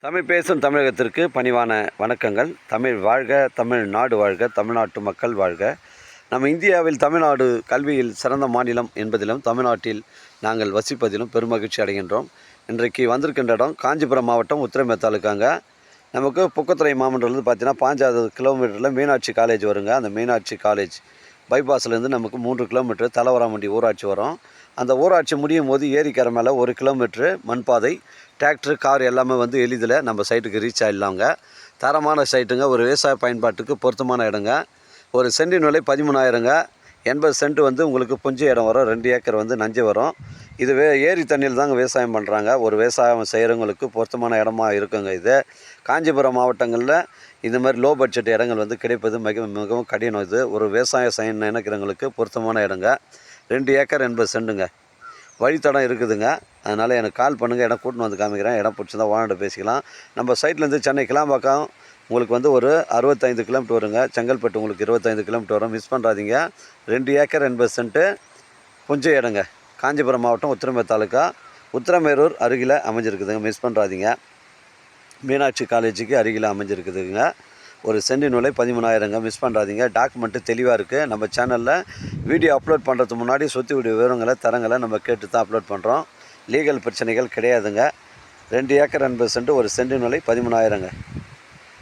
தமிழ் பேசும் தமிழகத்திற்கு பணிவான வணக்கங்கள். தமிழ் வாழ்க தமிழ் நாடு வாழ்க தமிழ்நாட்டு மக்கள் வாழ்க. நம்ம இந்தியாவில் தமிழ்நாடு கல்வியில் சிறந்த மாநிலம் என்பதிலும் தமிழ்நாட்டில் நாங்கள் வசிப்பதிலும் பெருமகிழ்ச்சி அடைகின்றோம். இன்றைக்கு வந்திருக்கின்ற இடம் காஞ்சிபுரம் மாவட்டம் உத்திரமே தாலுக்காங்க. நமக்கு புக்கத்துறை மாவட்டம்லேருந்து பார்த்தீங்கன்னா பாஞ்சாவது கிலோமீட்டரில் மீனாட்சி காலேஜ் வருங்க. அந்த மீனாட்சி காலேஜ் பைபாஸ்லேருந்து நமக்கு மூன்று கிலோமீட்டர் தலவராமண்டி ஊராட்சி வரும். அந்த ஊராட்சி முடியும் போது ஏரிக்கரை மேலே ஒரு கிலோமீட்ரு மண்பாதை டிராக்டர் கார் எல்லாமே வந்து எளிதில் நம்ம சைட்டுக்கு ரீச் ஆகிடலாங்க தரமான சைட்டுங்க ஒரு விவசாய பயன்பாட்டுக்கு பொருத்தமான இடங்க. ஒரு சென்டின் விலை பதிமூணாயிரங்க. எண்பது சென்ட் வந்து உங்களுக்கு புஞ்ச இடம் வரும் ரெண்டு ஏக்கர் வந்து நஞ்சு வரும். இது வே ஏரி தண்ணியில் தாங்க விவசாயம் பண்ணுறாங்க ஒரு விவசாயம் செய்கிறவங்களுக்கு பொருத்தமான இடமா இருக்குங்க இது. காஞ்சிபுரம் மாவட்டங்களில் இந்த மாதிரி லோ பட்ஜெட் இடங்கள் வந்து கிடைப்பது மிக மிகவும் கடினம் இது. ஒரு விவசாயம் செய்ய நினைக்கிறவங்களுக்கு பொருத்தமான இடங்க. ரெண்டு ஏக்கர் எண்பது சென்ட்டுங்க வழித்தடம் இருக்குதுங்க. அதனால் எனக்கு கால் பண்ணுங்கள் இடம் கூட்டின்னு வந்து காமிக்கிறேன். இடம் பிடிச்சிருந்தா ஓனர்கிட்ட பேசிக்கலாம். நம்ம சைட்லேருந்து சென்னை கிளாம்பாக்கம் உங்களுக்கு வந்து ஒரு அறுபத்தைந்து கிலோமீட்டர் வருங்க. செங்கல்பட்டு உங்களுக்கு இருபத்தைந்து கிலோமீட்டர் வரும். மிஸ் பண்ணுறாதீங்க ரெண்டு ஏக்கர் எண்பது சென்ட்டு. கொஞ்சம் இடங்க. காஞ்சிபுரம் மாவட்டம் உத்திரமே தாலுக்கா உத்திரமேரூர் அருகில் அமைஞ்சிருக்குதுங்க. மிஸ் பண்ணுறாதீங்க மீனாட்சி காலேஜுக்கு அருகில் அமைஞ்சிருக்குதுங்க. ஒரு சென்டின் நூலை பதிமூணாயிரங்க. மிஸ் பண்ணுறாதீங்க டாக்குமெண்ட்டு தெளிவாக இருக்குது நம்ம சேனலில் வீடியோ அப்லோட் பண்ணுறதுக்கு முன்னாடி சொத்து வீடியோ விவரங்களை தரங்களை நம்ம கேட்டு தான் அப்லோட் பண்ணுறோம் லீகல் பிரச்சனைகள் கிடையாதுங்க. ரெண்டு ஏக்கர் எண்பது சென்ட் ஒரு சென்டின் நூலை பதிமூணாயிரங்க.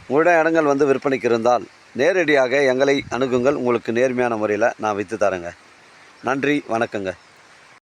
உங்களிடம் இடங்கள் வந்து விற்பனைக்கு இருந்தால் நேரடியாக எங்களை அணுகுங்கள். உங்களுக்கு நேர்மையான முறையில் நான் விற்று தரேங்க. நன்றி. வணக்கங்க.